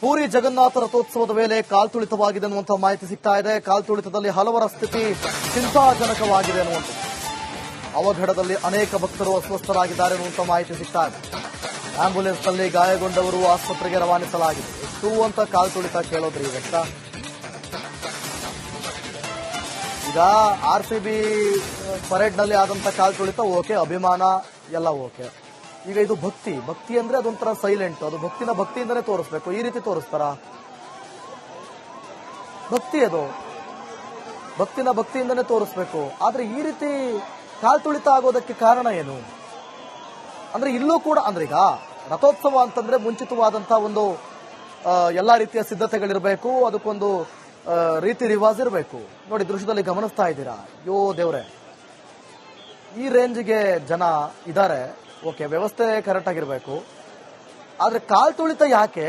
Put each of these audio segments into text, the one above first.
ಪೂರಿ ಜಗನ್ನಾಥ ರಥೋತ್ಸವದ ವೇಳೆ ಕಾಲ್ತುಳಿತವಾಗಿದೆ ಅನ್ನುವಂತಹ ಮಾಹಿತಿ ಸಿಗ್ತಾ ಇದೆ. ಕಾಲ್ತುಳಿತದಲ್ಲಿ ಹಲವರ ಸ್ಥಿತಿ ಚಿಂತಾಜನಕವಾಗಿದೆ ಅನ್ನುವಂಥದ್ದು. ಅವಘಡದಲ್ಲಿ ಅನೇಕ ಭಕ್ತರು ಅಸ್ವಸ್ಥರಾಗಿದ್ದಾರೆ ಅನ್ನುವಂಥ ಮಾಹಿತಿ ಸಿಗ್ತಾ ಇದೆ. ಆಂಬ್ಯುಲೆನ್ಸ್ನಲ್ಲಿ ಗಾಯಗೊಂಡವರು ಆಸ್ಪತ್ರೆಗೆ ರವಾನಿಸಲಾಗಿದೆ. ಎಷ್ಟು ಅಂತ ಕಾಲ್ತುಳಿತ ಕೇಳೋದ್ರಿ ಇವತ್ತ ಈಗ ಆರ್ ಸಿ ಬಿ ಪರೇಡ್ನಲ್ಲಿ ಆದಂತ ಕಾಲ್ತುಳಿತ ಓಕೆ, ಅಭಿಮಾನ ಎಲ್ಲ ಓಕೆ. ಈಗ ಇದು ಭಕ್ತಿ. ಭಕ್ತಿ ಅಂದ್ರೆ ಅದೊಂಥರ ಸೈಲೆಂಟ್ ಅದು ಭಕ್ತಿನ ಭಕ್ತಿಯಿಂದನೇ ತೋರಿಸ್ಬೇಕು. ಈ ರೀತಿ ತೋರಿಸ್ತಾರ? ಭಕ್ತಿ ಅದು. ಭಕ್ತಿನ ಭಕ್ತಿಯಿಂದನೇ ತೋರಿಸ್ಬೇಕು. ಆದ್ರೆ ಈ ರೀತಿ ಕಾಲ್ತುಳಿತ ಆಗೋದಕ್ಕೆ ಕಾರಣ ಏನು? ಅಂದ್ರೆ ಇಲ್ಲೂ ಕೂಡ, ಅಂದ್ರೆ ಈಗ ರಥೋತ್ಸವ ಅಂತಂದ್ರೆ ಮುಂಚಿತವಾದಂತಹ ಒಂದು ಎಲ್ಲಾ ರೀತಿಯ ಸಿದ್ಧತೆಗಳಿರಬೇಕು. ಅದಕ್ಕೊಂದು ರೀತಿ ರಿವಾಜ್ ಇರಬೇಕು. ನೋಡಿ, ದೃಶ್ಯದಲ್ಲಿ ಗಮನಿಸ್ತಾ ಇದ್ದೀರಾ? ಯೋ ದೇವ್ರೆ. ಈ ರೇಂಜ್ಗೆ ಜನ ಇದ್ದಾರೆ ಓಕೆ, ವ್ಯವಸ್ಥೆ ಕರೆಕ್ಟ್ ಆಗಿರ್ಬೇಕು. ಆದ್ರೆ ಕಾಲ್ ತುಳಿತ ಯಾಕೆ?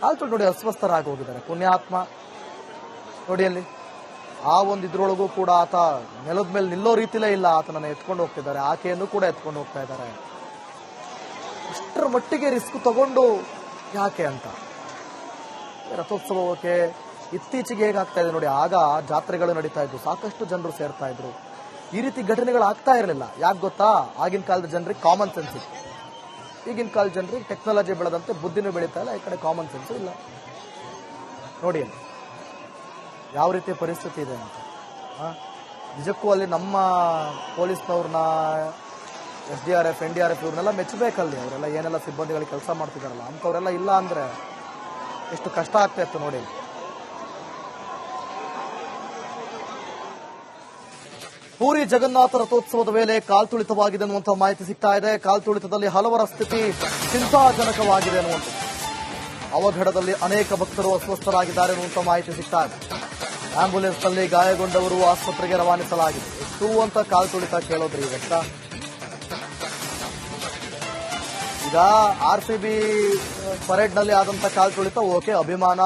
ಕಾಲ್ ತುಳಿ ನೋಡಿ, ಅಸ್ವಸ್ಥರಾಗಿ ಹೋಗಿದ್ದಾರೆ. ಪುಣ್ಯಾತ್ಮ, ನೋಡಿ ಅಲ್ಲಿ. ಆ ಒಂದು ಇದ್ರೊಳಗೂ ಕೂಡ ಆತ ನೆಲದ ಮೇಲೆ ನಿಲ್ಲೋ ರೀತಿಲೇ ಇಲ್ಲ. ಆತನನ್ನು ಎತ್ಕೊಂಡು ಹೋಗ್ತಿದ್ದಾರೆ. ಆಕೆಯನ್ನು ಕೂಡ ಎತ್ಕೊಂಡು ಹೋಗ್ತಾ ಇದ್ದಾರೆ. ಇಷ್ಟರ ಮಟ್ಟಿಗೆ ರಿಸ್ಕ್ ತಗೊಂಡು ಯಾಕೆ ಅಂತ. ರಥೋತ್ಸವಕ್ಕೆ ಇತ್ತೀಚೆಗೆ ಹೇಗಾಗ್ತಾ ಇದೆ ನೋಡಿ, ಆಗ ಜಾತ್ರೆಗಳು ನಡೀತಾ ಇದ್ವು. ಸಾಕಷ್ಟು ಜನರು ಸೇರ್ತಾ ಇದ್ರು. ಈ ರೀತಿ ಘಟನೆಗಳು ಆಗ್ತಾ ಇರಲಿಲ್ಲ. ಯಾಕೆ ಗೊತ್ತಾ? ಆಗಿನ ಕಾಲದ ಜನರಿಗೆ ಕಾಮನ್ ಸೆನ್ಸ್ ಇತ್ತು. ಈಗಿನ ಕಾಲದ ಜನರಿಗೆ ಟೆಕ್ನಾಲಜಿ ಬೆಳೆದಂತೆ ಬುದ್ಧಿನೂ ಬೆಳೀತಾ ಇಲ್ಲ, ಈ ಕಡೆ ಕಾಮನ್ ಸೆನ್ಸ್ ಇಲ್ಲ. ನೋಡಿ, ಯಾವ ರೀತಿ ಪರಿಸ್ಥಿತಿ ಇದೆ ಅಂತ. ನಿಜಕ್ಕೂ ಅಲ್ಲಿ ನಮ್ಮ ಪೊಲೀಸ್ನವ್ರನ್ನ, S D R F, N D R F ಇವ್ರನ್ನೆಲ್ಲ ಮೆಚ್ಚಬೇಕಲ್ಲಿ. ಅವರೆಲ್ಲ ಏನೆಲ್ಲ ಸಿಬ್ಬಂದಿಗಳು ಕೆಲಸ ಮಾಡ್ತಿದ್ದಾರಲ್ಲ ಅಂಥವ್ರೆಲ್ಲ ಇಲ್ಲ ಅಂದರೆ ಎಷ್ಟು ಕಷ್ಟ ಆಗ್ತಾ ಇತ್ತು ನೋಡಿ. ಪೂರಿ ಜಗನ್ನಾಥ ರಥೋತ್ಸವದ ವೇಳೆ ಕಾಲ್ತುಳಿತವಾಗಿದೆ ಅನ್ನುವಂತಹ ಮಾಹಿತಿ ಸಿಗ್ತಾ ಇದೆ. ಕಾಲ್ತುಳಿತದಲ್ಲಿ ಹಲವರ ಸ್ಥಿತಿ ಚಿಂತಾಜನಕವಾಗಿದೆ ಅನ್ನುವಂಥದ್ದು. ಅವಘಡದಲ್ಲಿ ಅನೇಕ ಭಕ್ತರು ಅಸ್ವಸ್ಥರಾಗಿದ್ದಾರೆ ಅನ್ನುವಂಥ ಮಾಹಿತಿ ಸಿಗ್ತಾ ಇದೆ. ಆಂಬ್ಯುಲೆನ್ಸ್ನಲ್ಲಿ ಗಾಯಗೊಂಡವರು ಆಸ್ಪತ್ರೆಗೆ ರವಾನಿಸಲಾಗಿದೆ. ಎಷ್ಟು ಅಂತ ಕಾಲ್ತುಳಿತ ಕೇಳೋದ್ರಿ ಇವತ್ತ ಈಗ ಆರ್ ಸಿ ಬಿ ಪರೇಡ್ನಲ್ಲಿ ಆದಂತ ಕಾಲ್ತುಳಿತ ಓಕೆ, ಅಭಿಮಾನ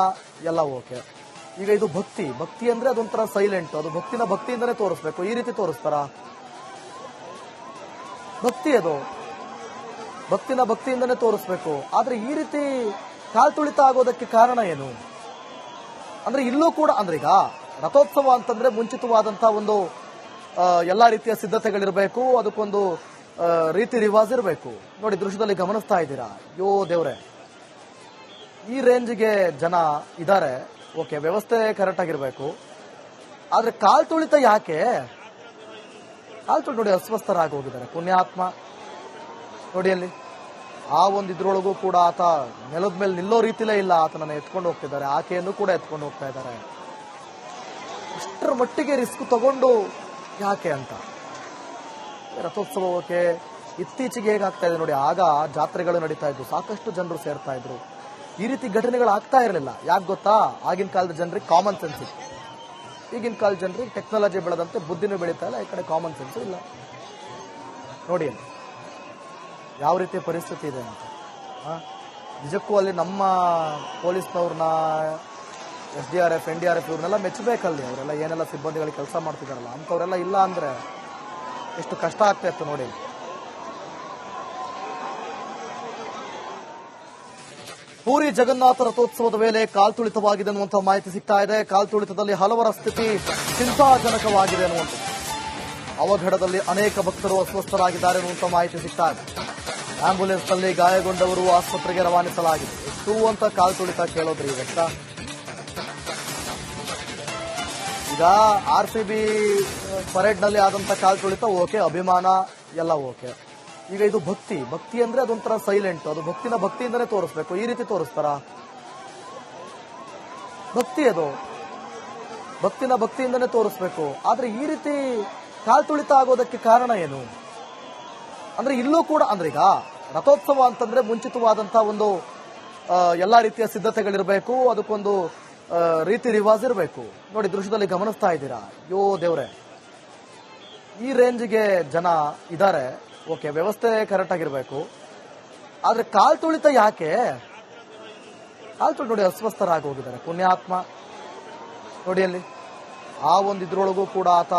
ಎಲ್ಲ ಓಕೆ. ಈಗ ಇದು ಭಕ್ತಿ. ಭಕ್ತಿ ಅಂದ್ರೆ ಅದೊಂಥರ ಸೈಲೆಂಟ್ ಅದು ಭಕ್ತಿನ ಭಕ್ತಿಯಿಂದನೇ ತೋರಿಸ್ಬೇಕು. ಈ ರೀತಿ ತೋರಿಸ್ತಾರ? ಭಕ್ತಿ ಅದು. ಭಕ್ತಿನ ಭಕ್ತಿಯಿಂದನೇ ತೋರಿಸ್ಬೇಕು. ಆದ್ರೆ ಈ ರೀತಿ ಕಾಲ್ತುಳಿತ ಆಗೋದಕ್ಕೆ ಕಾರಣ ಏನು? ಅಂದ್ರೆ ಇಲ್ಲೂ ಕೂಡ, ಅಂದ್ರೆ ಈಗ ರಥೋತ್ಸವ ಅಂತಂದ್ರೆ ಮುಂಚಿತವಾದಂತ ಒಂದು ಎಲ್ಲಾ ರೀತಿಯ ಸಿದ್ಧತೆಗಳಿರಬೇಕು. ಅದಕ್ಕೊಂದು ರೀತಿ ರಿವಾಜ್ ಇರಬೇಕು. ನೋಡಿ, ದೃಶ್ಯದಲ್ಲಿ ಗಮನಿಸ್ತಾ ಇದ್ದೀರಾ? ಯೋ ದೇವ್ರೆ. ಈ ರೇಂಜ್ಗೆ ಜನ ಇದ್ದಾರೆ ಓಕೆ, ವ್ಯವಸ್ಥೆ ಕರೆಕ್ಟ್ ಆಗಿರ್ಬೇಕು. ಆದ್ರೆ ಕಾಲ್ ತುಳಿತ ಯಾಕೆ? ಕಾಲ್ ತುಳಿ ನೋಡಿ ಅಸ್ವಸ್ಥರಾಗಿ ಹೋಗಿದ್ದಾರೆ ಪುಣ್ಯಾತ್ಮ, ನೋಡಿ ಅಲ್ಲಿ. ಆ ಒಂದು ಇದ್ರೊಳಗೂ ಕೂಡ ಆತ ನೆಲದ ಮೇಲೆ ನಿಲ್ಲೋ ರೀತಿಲೇ ಇಲ್ಲ. ಆತನನ್ನ ಎತ್ಕೊಂಡು ಹೋಗ್ತಿದ್ದಾರೆ. ಆಕೆಯನ್ನು ಕೂಡ ಎತ್ಕೊಂಡು ಹೋಗ್ತಾ ಇದ್ದಾರೆ. ಇಷ್ಟರ ಮಟ್ಟಿಗೆ ರಿಸ್ಕ್ ತಗೊಂಡು ಯಾಕೆ ಅಂತ. ರಥೋತ್ಸವಕ್ಕೆ ಇತ್ತೀಚೆಗೆ ಹೇಗಾಗ್ತಾ ಇದೆ ನೋಡಿ, ಆಗ ಜಾತ್ರೆಗಳು ನಡೀತಾ ಇದ್ವು. ಸಾಕಷ್ಟು ಜನರು ಸೇರ್ತಾ ಇದ್ರು. ಈ ರೀತಿ ಘಟನೆಗಳು ಆಗ್ತಾ ಇರಲಿಲ್ಲ. ಯಾಕೆ ಗೊತ್ತಾ? ಆಗಿನ ಕಾಲದ ಜನರಿಗೆ ಕಾಮನ್ ಸೆನ್ಸ್ ಇತ್ತು. ಈಗಿನ ಕಾಲದ ಜನರಿಗೆ ಟೆಕ್ನಾಲಜಿ ಬೆಳೆದಂತೆ ಬುದ್ಧಿನೂ ಬೆಳೀತಾ ಇಲ್ಲ, ಈ ಕಡೆ ಕಾಮನ್ ಸೆನ್ಸ್ ಇಲ್ಲ. ನೋಡಿ ಯಾವ ರೀತಿ ಪರಿಸ್ಥಿತಿ ಇದೆ ಅಂತ. ನಿಜಕ್ಕೂ ಅಲ್ಲಿ ನಮ್ಮ ಪೊಲೀಸ್ನವ್ರನ್ನ, S D R F, N D R F ಇವ್ರನ್ನೆಲ್ಲ ಮೆಚ್ಚಬೇಕಲ್ಲಿ. ಅವರೆಲ್ಲ ಏನೆಲ್ಲ ಸಿಬ್ಬಂದಿಗಳು ಕೆಲಸ ಮಾಡ್ತಿದಾರಲ್ಲ, ಅಂಥವ್ರೆಲ್ಲ ಇಲ್ಲ ಅಂದರೆ ಎಷ್ಟು ಕಷ್ಟ ಆಗ್ತಾ ಇತ್ತು ನೋಡಿ. ಪೂರಿ ಜಗನ್ನಾಥ ರಥೋತ್ಸವದ ವೇಳೆ ಕಾಲ್ತುಳಿತವಾಗಿದೆ ಅನ್ನುವಂತಹ ಮಾಹಿತಿ ಸಿಗ್ತಾ ಇದೆ. ಕಾಲ್ತುಳಿತದಲ್ಲಿ ಹಲವರ ಸ್ಥಿತಿ ಚಿಂತಾಜನಕವಾಗಿದೆ ಅನ್ನುವಂಥ ಅವಘಡದಲ್ಲಿ ಅನೇಕ ಭಕ್ತರು ಅಸ್ವಸ್ಥರಾಗಿದ್ದಾರೆ ಅನ್ನುವಂಥ ಮಾಹಿತಿ ಸಿಗ್ತಾ ಇದೆ. ಆಂಬ್ಯುಲೆನ್ಸ್ನಲ್ಲಿ ಗಾಯಗೊಂಡವರು ಆಸ್ಪತ್ರೆಗೆ ರವಾನಿಸಲಾಗಿದೆ. ಎಷ್ಟು ಅಂತ ಕಾಲ್ತುಳಿತ ಕೇಳೋದ್ರಿ ಇವತ್ತ ಈಗ ಆರ್ ಸಿ ಬಿ ಪರೇಡ್ನಲ್ಲಿ ಆದಂತ ಕಾಲ್ತುಳಿತ ಓಕೆ, ಅಭಿಮಾನ ಎಲ್ಲ ಓಕೆ. ಈಗ ಇದು ಭಕ್ತಿ. ಭಕ್ತಿ ಅಂದ್ರೆ ಅದೊಂಥರ ಸೈಲೆಂಟ್ ಅದು ಭಕ್ತಿನ ಭಕ್ತಿಯಿಂದನೇ ತೋರಿಸ್ಬೇಕು. ಈ ರೀತಿ ತೋರಿಸ್ತಾರ? ಭಕ್ತಿ ಅದು. ಭಕ್ತಿನ ಭಕ್ತಿಯಿಂದನೇ ತೋರಿಸ್ಬೇಕು. ಆದ್ರೆ ಈ ರೀತಿ ಕಾಲ್ತುಳಿತ ಆಗೋದಕ್ಕೆ ಕಾರಣ ಏನು? ಅಂದ್ರೆ ಇಲ್ಲೂ ಕೂಡ, ಅಂದ್ರೆ ಈಗ ರಥೋತ್ಸವ ಅಂತಂದ್ರೆ ಮುಂಚಿತವಾದಂತಹ ಒಂದು ಎಲ್ಲಾ ರೀತಿಯ ಸಿದ್ಧತೆಗಳಿರಬೇಕು. ಅದಕ್ಕೊಂದು ರೀತಿ ರಿವಾಜ್ ಇರಬೇಕು. ನೋಡಿ, ದೃಶ್ಯದಲ್ಲಿ ಗಮನಿಸ್ತಾ ಇದ್ದೀರಾ? ಯೋ ದೇವ್ರೆ. ಈ ರೇಂಜ್ಗೆ ಜನ ಇದ್ದಾರೆ ಓಕೆ, ವ್ಯವಸ್ಥೆ ಕರೆಕ್ಟ್ ಆಗಿರ್ಬೇಕು. ಆದ್ರೆ ಕಾಲ್ ತುಳಿತ ಯಾಕೆ? ಕಾಲ್ ತುಳಿ ನೋಡಿ ಅಸ್ವಸ್ಥರಾಗಿ ಹೋಗಿದ್ದಾರೆ. ಪುಣ್ಯಾತ್ಮ, ನೋಡಿ ಅಲ್ಲಿ. ಆ ಒಂದು ಇದ್ರೊಳಗೂ ಕೂಡ ಆತ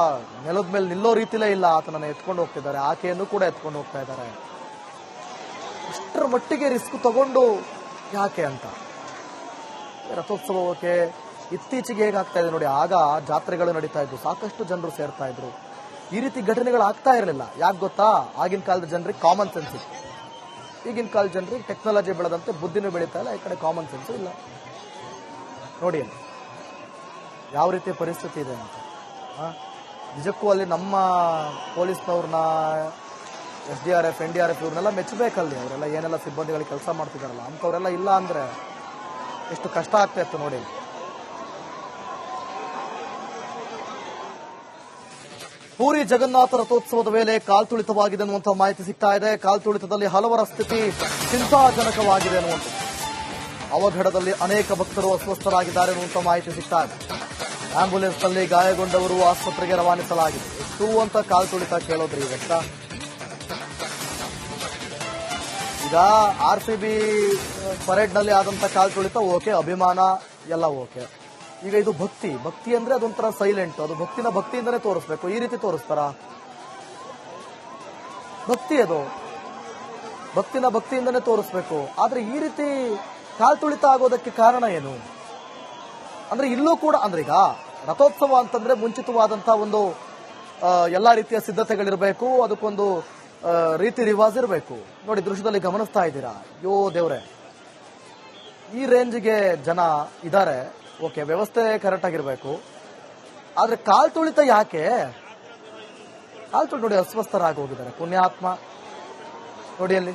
ನೆಲದ ಮೇಲೆ ನಿಲ್ಲೋ ರೀತಿಲೇ ಇಲ್ಲ. ಆತನನ್ನು ಎತ್ಕೊಂಡು ಹೋಗ್ತಿದ್ದಾರೆ. ಆಕೆಯನ್ನು ಕೂಡ ಎತ್ಕೊಂಡು ಹೋಗ್ತಾ ಇದ್ದಾರೆ. ಅಷ್ಟರ ಮಟ್ಟಿಗೆ ರಿಸ್ಕ್ ತಗೊಂಡು ಯಾಕೆ ಅಂತ. ರಥೋತ್ಸವಕ್ಕೆ ಇತ್ತೀಚೆಗೆ ಹೇಗಾಗ್ತಾ ಇದೆ ನೋಡಿ, ಆಗ ಜಾತ್ರೆಗಳು ನಡೀತಾ ಇದ್ವು. ಸಾಕಷ್ಟು ಜನರು ಸೇರ್ತಾ ಇದ್ರು. ಈ ರೀತಿ ಘಟನೆಗಳು ಆಗ್ತಾ ಇರಲಿಲ್ಲ. ಯಾಕೆ ಗೊತ್ತಾ? ಆಗಿನ ಕಾಲದ ಜನರಿಗೆ ಕಾಮನ್ ಸೆನ್ಸ್ ಇತ್ತು. ಈಗಿನ ಕಾಲದ ಜನರಿಗೆ ಟೆಕ್ನಾಲಜಿ ಬೆಳೆದಂತೆ ಬುದ್ಧಿನೂ ಬೆಳೀತಾ ಇಲ್ಲ, ಈ ಕಡೆ ಕಾಮನ್ ಸೆನ್ಸ್ ಇಲ್ಲ. ನೋಡಿ, ಯಾವ ರೀತಿ ಪರಿಸ್ಥಿತಿ ಇದೆ ಅಂತ. ನಿಜಕ್ಕೂ ಅಲ್ಲಿ ನಮ್ಮ ಪೊಲೀಸ್ನವ್ರನ್ನ, S D R F, N D R F ಇವ್ರನ್ನೆಲ್ಲ ಮೆಚ್ಚಬೇಕಲ್ಲಿ ಅವರೆಲ್ಲ ಏನೆಲ್ಲ ಸಿಬ್ಬಂದಿಗಳಿಗೆ ಕೆಲಸ ಮಾಡ್ತಿದಾರಲ್ಲ, ಅಂಥವ್ರೆಲ್ಲ ಇಲ್ಲ ಅಂದರೆ ಎಷ್ಟು ಕಷ್ಟ ಆಗ್ತಾ ಇತ್ತು ನೋಡಿ. ಪೂರಿ ಜಗನ್ನಾಥ ರಥೋತ್ಸವದ ವೇಳೆ ಕಾಲ್ತುಳಿತವಾಗಿದೆ ಅನ್ನುವಂತಹ ಮಾಹಿತಿ ಸಿಗ್ತಾ ಇದೆ. ಕಾಲ್ತುಳಿತದಲ್ಲಿ ಹಲವರ ಸ್ಥಿತಿ ಚಿಂತಾಜನಕವಾಗಿದೆ ಅನ್ನುವಂಥದ್ದು. ಅವಘಡದಲ್ಲಿ ಅನೇಕ ಭಕ್ತರು ಅಸ್ವಸ್ಥರಾಗಿದ್ದಾರೆ ಅನ್ನುವಂಥ ಮಾಹಿತಿ ಸಿಗ್ತಾ ಇದೆ. ಆಂಬ್ಯುಲೆನ್ಸ್ನಲ್ಲಿ ಗಾಯಗೊಂಡವರು ಆಸ್ಪತ್ರೆಗೆ ರವಾನಿಸಲಾಗಿದೆ. ಎಷ್ಟು ಅಂತ ಕಾಲ್ತುಳಿತ ಕೇಳೋದ್ರಿ ಇವತ್ತ ಈಗ ಆರ್ ಸಿ ಬಿ ಪರೇಡ್ನಲ್ಲಿ ಆದಂತ ಕಾಲ್ತುಳಿತ ಓಕೆ, ಅಭಿಮಾನ ಎಲ್ಲ ಓಕೆ. ಈಗ ಇದು ಭಕ್ತಿ. ಭಕ್ತಿ ಅಂದ್ರೆ ಅದೊಂಥರ ಸೈಲೆಂಟ್ ಅದು ಭಕ್ತಿನ ಭಕ್ತಿಯಿಂದನೇ ತೋರಿಸ್ಬೇಕು. ಈ ರೀತಿ ತೋರಿಸ್ತಾರ? ಭಕ್ತಿ ಅದು. ಭಕ್ತಿನ ಭಕ್ತಿಯಿಂದನೇ ತೋರಿಸ್ಬೇಕು. ಆದ್ರೆ ಈ ರೀತಿ ಕಾಲ್ತುಳಿತ ಆಗೋದಕ್ಕೆ ಕಾರಣ ಏನು? ಅಂದ್ರೆ ಇಲ್ಲೂ ಕೂಡ, ಅಂದ್ರೆ ಈಗ ರಥೋತ್ಸವ ಅಂತಂದ್ರೆ ಮುಂಚಿತವಾದಂತಹ ಒಂದು ಎಲ್ಲಾ ರೀತಿಯ ಸಿದ್ಧತೆಗಳಿರಬೇಕು. ಅದಕ್ಕೊಂದು ರೀತಿ ರಿವಾಜ್ ಇರಬೇಕು. ನೋಡಿ, ದೃಶ್ಯದಲ್ಲಿ ಗಮನಿಸ್ತಾ ಇದ್ದೀರಾ? ಯೋ ದೇವ್ರೆ. ಈ ರೇಂಜ್ಗೆ ಜನ ಇದ್ದಾರೆ ಓಕೆ, ವ್ಯವಸ್ಥೆ ಕರೆಕ್ಟ್ ಆಗಿರ್ಬೇಕು. ಆದ್ರೆ ಕಾಲ್ ತುಳಿತ ಯಾಕೆ? ಕಾಲ್ ತುಳಿ ನೋಡಿ, ಅಸ್ವಸ್ಥರಾಗಿ ಹೋಗಿದ್ದಾರೆ. ಪುಣ್ಯಾತ್ಮ. ನೋಡಿ ಅಲ್ಲಿ.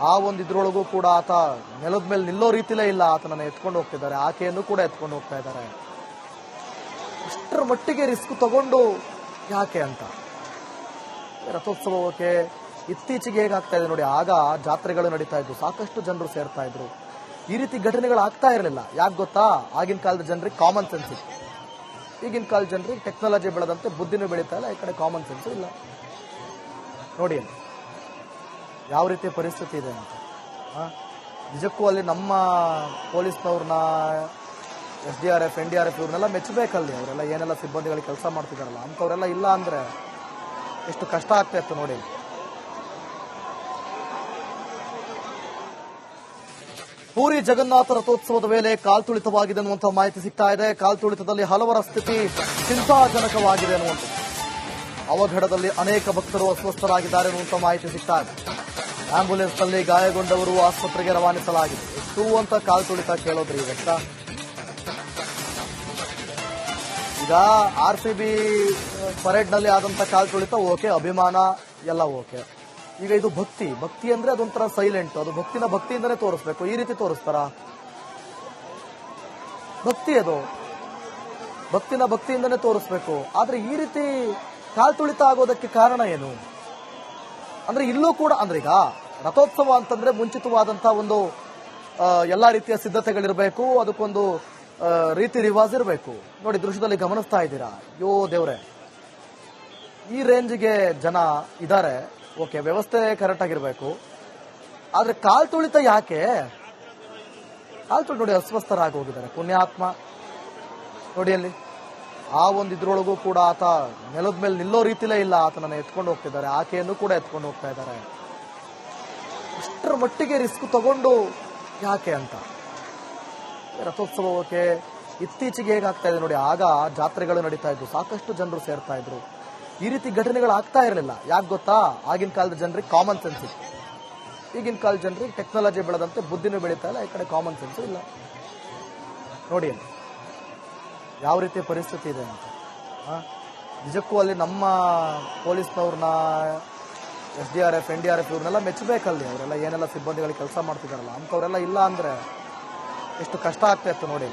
ಆ ಒಂದು ಇದ್ರೊಳಗೂ ಕೂಡ ಆತ ನೆಲದ ಮೇಲೆ ನಿಲ್ಲೋ ರೀತಿಲೇ ಇಲ್ಲ. ಆತನನ್ನು ಎತ್ಕೊಂಡು ಹೋಗ್ತಿದ್ದಾರೆ. ಆಕೆಯನ್ನು ಕೂಡ ಎತ್ಕೊಂಡು ಹೋಗ್ತಾ ಇದ್ದಾರೆ. ಇಷ್ಟರ ಮಟ್ಟಿಗೆ ರಿಸ್ಕ್ ತಗೊಂಡು ಯಾಕೆ ಅಂತ. ರಥೋತ್ಸವಕ್ಕೆ ಇತ್ತೀಚೆಗೆ ಹೇಗಾಗ್ತಾ ಇದೆ ನೋಡಿ, ಆಗ ಜಾತ್ರೆಗಳು ನಡೀತಾ ಇದ್ವು. ಸಾಕಷ್ಟು ಜನರು ಸೇರ್ತಾ ಇದ್ರು. ಈ ರೀತಿ ಘಟನೆಗಳು ಆಗ್ತಾ ಇರಲಿಲ್ಲ. ಯಾಕೆ ಗೊತ್ತಾ? ಆಗಿನ ಕಾಲದ ಜನರಿಗೆ ಕಾಮನ್ ಸೆನ್ಸ್ ಇತ್ತು. ಈಗಿನ ಕಾಲದ ಜನರಿಗೆ ಟೆಕ್ನಾಲಜಿ ಬೆಳೆದಂತೆ ಬುದ್ಧಿನೂ ಬೆಳೀತಾ ಇಲ್ಲ, ಈ ಕಡೆ ಕಾಮನ್ ಸೆನ್ಸ್ ಇಲ್ಲ. ನೋಡಿ, ಯಾವ ರೀತಿ ಪರಿಸ್ಥಿತಿ ಇದೆ ಅಂತ. ನಿಜಕ್ಕೂ ಅಲ್ಲಿ ನಮ್ಮ ಪೊಲೀಸ್ನವ್ರನ್ನ, S D R F, N D R F ಇವ್ರನ್ನೆಲ್ಲ ಮೆಚ್ಚಬೇಕಲ್ಲಿ ಅವರೆಲ್ಲ. ಏನೆಲ್ಲ ಸಿಬ್ಬಂದಿಗಳಿಗೆ ಕೆಲಸ ಮಾಡ್ತಿದಾರಲ್ಲ, ಅಂಥವ್ರೆಲ್ಲ ಇಲ್ಲ ಅಂದರೆ ಎಷ್ಟು ಕಷ್ಟ ಆಗ್ತಾ ಇತ್ತು ನೋಡಿ. ಪೂರಿ ಜಗನ್ನಾಥ ರಥೋತ್ಸವದ ವೇಳೆ ಕಾಲ್ತುಳಿತವಾಗಿದೆ ಅನ್ನುವಂತಹ ಮಾಹಿತಿ ಸಿಗ್ತಾ ಇದೆ. ಕಾಲ್ತುಳಿತದಲ್ಲಿ ಹಲವರ ಸ್ಥಿತಿ ಚಿಂತಾಜನಕವಾಗಿದೆ ಅನ್ನುವಂಥದ್ದು. ಅವಘಡದಲ್ಲಿ ಅನೇಕ ಭಕ್ತರು ಅಸ್ವಸ್ಥರಾಗಿದ್ದಾರೆ ಅನ್ನುವಂಥ ಮಾಹಿತಿ ಸಿಗ್ತಾ ಇದೆ. ಆಂಬ್ಯುಲೆನ್ಸ್ನಲ್ಲಿ ಗಾಯಗೊಂಡವರು ಆಸ್ಪತ್ರೆಗೆ ರವಾನಿಸಲಾಗಿದೆ. ಎಷ್ಟು ಅಂತ ಕಾಲ್ತುಳಿತ ಕೇಳೋದ್ರಿ ಇವತ್ತ ಈಗ ಆರ್ ಸಿ ಬಿ ಪರೇಡ್ನಲ್ಲಿ ಆದಂತ ಕಾಲ್ತುಳಿತ ಓಕೆ, ಅಭಿಮಾನ ಎಲ್ಲ ಓಕೆ. ಈಗ ಇದು ಭಕ್ತಿ. ಭಕ್ತಿ ಅಂದ್ರೆ ಅದೊಂಥರ ಸೈಲೆಂಟ್ ಅದು ಭಕ್ತಿನ ಭಕ್ತಿಯಿಂದನೇ ತೋರಿಸ್ಬೇಕು. ಈ ರೀತಿ ತೋರಿಸ್ತಾರ? ಭಕ್ತಿ ಅದು. ಭಕ್ತಿನ ಭಕ್ತಿಯಿಂದನೇ ತೋರಿಸ್ಬೇಕು. ಆದ್ರೆ ಈ ರೀತಿ ಕಾಲ್ತುಳಿತ ಆಗೋದಕ್ಕೆ ಕಾರಣ ಏನು? ಅಂದ್ರೆ ಇಲ್ಲೂ ಕೂಡ, ಅಂದ್ರೆ ಈಗ ರಥೋತ್ಸವ ಅಂತಂದ್ರೆ ಮುಂಚಿತವಾದಂತಹ ಒಂದು ಎಲ್ಲಾ ರೀತಿಯ ಸಿದ್ಧತೆಗಳಿರಬೇಕು. ಅದಕ್ಕೊಂದು ರೀತಿ ರಿವಾಜ್ ಇರಬೇಕು. ನೋಡಿ, ದೃಶ್ಯದಲ್ಲಿ ಗಮನಿಸ್ತಾ ಇದ್ದೀರಾ? ಯೋ ದೇವ್ರೆ. ಈ ರೇಂಜ್ಗೆ ಜನ ಇದ್ದಾರೆ ಓಕೆ, ವ್ಯವಸ್ಥೆ ಕರೆಕ್ಟ್ ಆಗಿರ್ಬೇಕು. ಆದ್ರೆ ಕಾಲ್ ತುಳಿತ ಯಾಕೆ? ಕಾಲ್ ತುಳಿ ನೋಡಿ, ಅಸ್ವಸ್ಥರಾಗಿ ಹೋಗಿದ್ದಾರೆ. ಪುಣ್ಯಾತ್ಮ, ನೋಡಿ ಅಲ್ಲಿ. ಆ ಒಂದು ಇದ್ರೊಳಗೂ ಕೂಡ ಆತ ನೆಲದ ಮೇಲೆ ನಿಲ್ಲೋ ರೀತಿಲೇ ಇಲ್ಲ. ಆತನನ್ನ ಎತ್ಕೊಂಡು ಹೋಗ್ತಿದ್ದಾರೆ. ಆಕೆಯನ್ನು ಕೂಡ ಎತ್ಕೊಂಡು ಹೋಗ್ತಾ ಇದ್ದಾರೆ. ಇಷ್ಟರ ಮಟ್ಟಿಗೆ ರಿಸ್ಕ್ ತಗೊಂಡು ಯಾಕೆ ಅಂತ. ರಥೋತ್ಸವಕ್ಕೆ ಇತ್ತೀಚೆಗೆ ಹೇಗಾಗ್ತಾ ಇದೆ ನೋಡಿ, ಆಗ ಜಾತ್ರೆಗಳು ನಡೀತಾ ಇದ್ವು. ಸಾಕಷ್ಟು ಜನರು ಸೇರ್ತಾ ಇದ್ರು. ಈ ರೀತಿ ಘಟನೆಗಳು ಆಗ್ತಾ ಇರಲಿಲ್ಲ. ಯಾಕೆ ಗೊತ್ತಾ? ಆಗಿನ ಕಾಲದ ಜನರಿಗೆ ಕಾಮನ್ ಸೆನ್ಸ್ ಇತ್ತು. ಈಗಿನ ಕಾಲದ ಜನರಿಗೆ ಟೆಕ್ನಾಲಜಿ ಬೆಳೆದಂತೆ ಬುದ್ಧಿನೂ ಬೆಳೀತಾ ಇಲ್ಲ, ಈ ಕಡೆ ಕಾಮನ್ ಸೆನ್ಸ್ ಇಲ್ಲ. ನೋಡಿ ಯಾವ ರೀತಿಯ ಪರಿಸ್ಥಿತಿ ಇದೆ ಅಂತ. ನಿಜಕ್ಕೂ ಅಲ್ಲಿ ನಮ್ಮ ಪೊಲೀಸ್ನವ್ರನ್ನ, S D R F, N D R F ಇವ್ರನ್ನೆಲ್ಲ ಮೆಚ್ಚಬೇಕಲ್ಲಿ. ಅವರೆಲ್ಲ ಏನೆಲ್ಲ ಸಿಬ್ಬಂದಿಗಳಿಗೆ ಕೆಲಸ ಮಾಡ್ತಿದಾರಲ್ಲ, ಅಂಥವ್ರೆಲ್ಲ ಇಲ್ಲ ಅಂದರೆ ಎಷ್ಟು ಕಷ್ಟ ಆಗ್ತಾ ಇತ್ತು ನೋಡಿ.